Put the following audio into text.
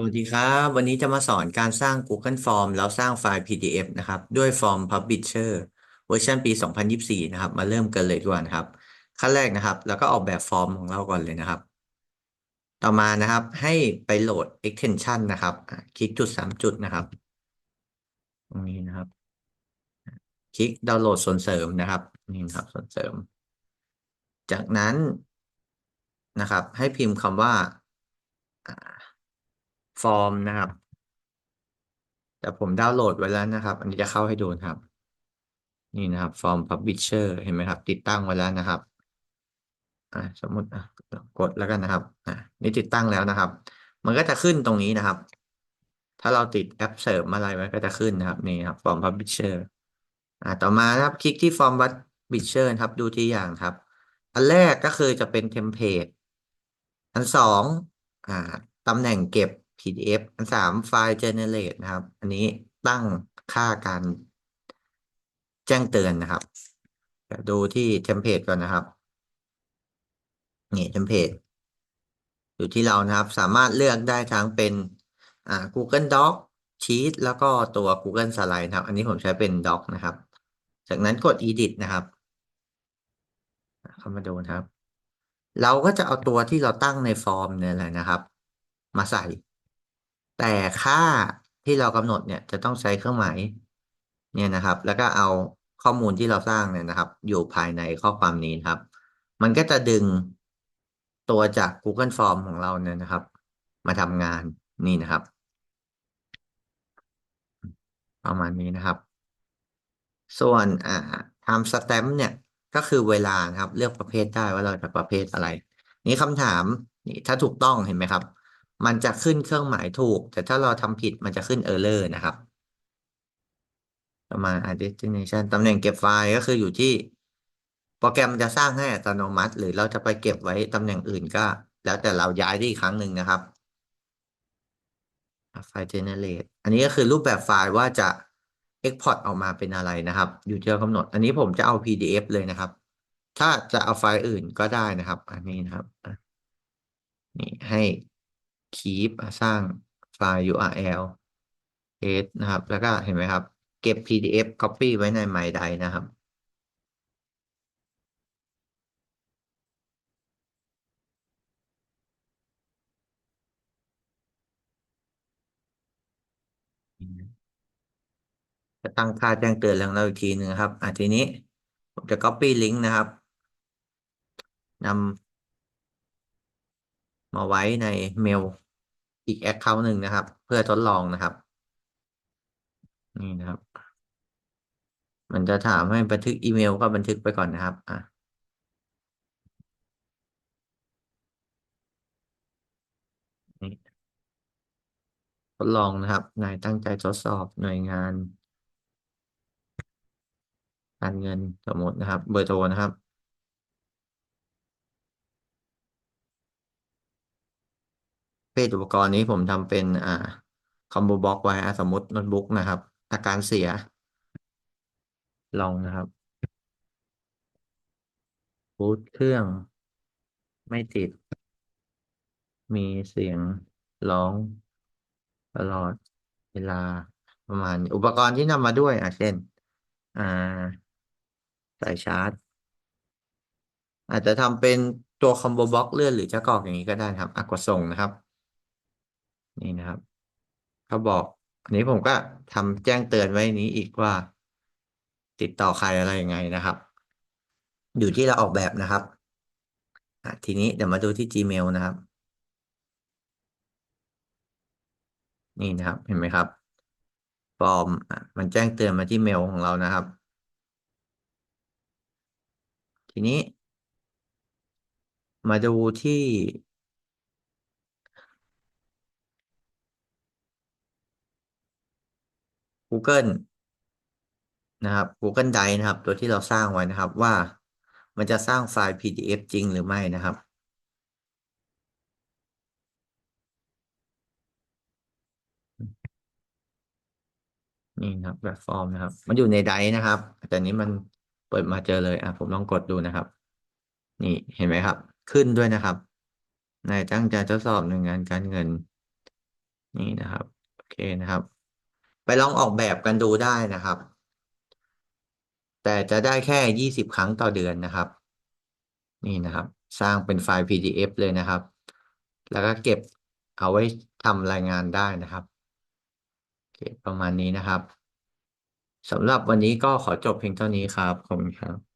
สวัสดีครับ วันนี้จะมาสอนการสร้าง Google Form แล้วสร้างไฟล์ PDF นะครับ ด้วย Form Publisher เวอร์ชันปี 2024 นะครับ มาเริ่มกันเลยดีกว่านะครับ ขั้นแรกนะครับ แล้วก็ออกแบบฟอร์มของเราก่อนเลยนะครับ ต่อมานะครับ ให้ไปโหลด extension นะครับ คลิกจุดสามจุดนะครับ ตรงนี้นะครับ คลิกดาวน์โหลดส่วนเสริมนะครับ นี่นครับส่วนเสริม จากนั้นนะครับ ให้พิมพ์คำว่า ฟอร์มนะครับแต่ผมดาวน์โหลดไว้แล้วนะครับ อันนี้จะเข้าให้ดูนะครับ นี่นะครับ ฟอร์ม Publisher เห็นไหมครับ ติดตั้งไว้แล้วนะครับอ่าสมมติอะกดแล้วกันนะครับอ่านี่ติดตั้งแล้วนะครับ มันก็จะขึ้นตรงนี้นะครับ ถ้าเราติดแอปเสริมอะไรไว้ก็จะขึ้นนะครับ นี่ครับฟอร์ม Publisher อ่าต่อมานะครับ คลิกที่ฟอร์ม Publisher นะครับ ดูที่อย่างครับ อันแรกก็คือจะเป็นเทมเพลตอันสองอ่าตำแหน่งเก็บ PDF อันสามไฟล์ generate นะครับ อันนี้ตั้งค่าการแจ้งเตือนนะครับดูที่เทมเพลตก่อนนะครับ นี่เทมเพลตอยู่ที่เรานะครับ สามารถเลือกได้ทั้งเป็นอ่า Google Doc Sheet แล้วก็ตัว Google Slide นะครับ อันนี้ผมใช้เป็น Doc นะครับ จากนั้นกด Edit นะครับ เข้ามาดูนะครับ เราก็จะเอาตัวที่เราตั้งในฟอร์มเนี่ยแหละนะครับ มาใส่ แต่ค่าที่เรากำหนดเนี่ยจะต้องใช้เครื่องหมายเนี่ยนะครับ แล้วก็เอาข้อมูลที่เราสร้างเนี่ยนะครับ อยู่ภายในข้อความนี้นครับ มันก็จะดึงตัวจาก Google Form ของเราเนี่ยนะครับ มาทำงานนี่นะครับ ประมาณนี้นะครับ ส่วนอ่า time stamp เนี่ยก็คือเวลานะครับ เลือกประเภทได้ว่าเราจะประเภทอะไร นี่คำถามนี่ถ้าถูกต้องเห็นไหมครับ มันจะขึ้นเครื่องหมายถูก แต่ถ้าเราทำผิดมันจะขึ้น error นะครับ ต่อมา destination ตำแหน่งเก็บไฟล์ก็คืออยู่ที่ โปรแกรมจะสร้างให้อัตโนมัติ หรือเราจะไปเก็บไว้ตำแหน่งอื่นก็ แล้วแต่เราย้ายได้อีกครั้งหนึ่งนะครับไฟล์ generate อันนี้ก็คือรูปแบบไฟล์ว่าจะ export ออกมาเป็นอะไรนะครับ อยู่ที่เรากำหนด อันนี้ผมจะเอา PDF เลยนะครับ ถ้าจะเอาไฟล์อื่นก็ได้นะครับ อันนี้นะครับ นี่ให้ keep สร้างไฟล์ URL s นะครับ แล้วก็เห็นไหมครับ เก็บ PDF copy ไว้ใน My d i นะครับ จะตั้งค่าแจ้งเตือนแล้วเราอีกทีหนึ่งครับอะทีนี้ ผมจะ copy ลิงก์นะครับนำ มาไว้ในเมลอีก account หนึ่งนะครับ เพื่อทดลองนะครับ นี่นะครับ มันจะถามให้บันทึกอีเมลก็บันทึกไปก่อนนะครับ อะทดลองนะครับนายตั้งใจทดสอบหน่วยงาน การเงินสมมตินะครับ เบอร์โทรนะครับ เพศอุปกรณ์นี้ผมทำเป็นอ่าคอมโบบล็อกไว้อะสมมติโน้ตบุ๊กนะครับอาการเสีย ลองนะครับบูตเครื่อง ไม่ติด มีเสียงร้องตลอดเวลาประมาณ อุปกรณ์ที่นำมาด้วย อะเช่น อ่าสายชาร์จ อาจจะทำเป็นตัวคอมโบบล็อกเลื่อนหรือจะกรอกอย่างนี้ก็ได้ครับอะกดส่งนะครับ นี่นะครับเขาบอก อันนี้ผมก็ทำแจ้งเตือนไว้นี้อีกว่า ติดต่อใครอะไรยังไงนะครับ อยู่ที่เราออกแบบนะครับทีนี้เดี๋ยวมาดูที่ Gmail นะครับ นี่นะครับ เห็นไหมครับฟอร์มมันแจ้งเตือนมาที่เมลของเรานะครับ ทีนี้ มาดูที่ Google นะครับ Google Drive นะครับ ตัวที่เราสร้างไว้นะครับว่ามันจะสร้างไฟล์ PDF จริงหรือไม่นะครับ นี่นะครับแบบฟอร์มนะครับ มันอยู่ในไดนะครับ แต่นี้มันเปิดมาเจอเลยอะผมลองกดดูนะครับ นี่เห็นไหมครับ ขึ้นด้วยนะครับนายตั้งใจทดสอบหน่วยงานการเงิน นี่นะครับ โอเคนะครับ ไปลองออกแบบกันดูได้นะครับ แต่จะได้แค่ยี่สิบครั้งต่อเดือนนะครับ นี่นะครับ สร้างเป็นไฟล์ PDF เลยนะครับ แล้วก็เก็บเอาไว้ทำรายงานได้นะครับประมาณนี้นะครับสำหรับวันนี้ก็ขอจบเพียงเท่านี้ครับ ขอบคุณครับ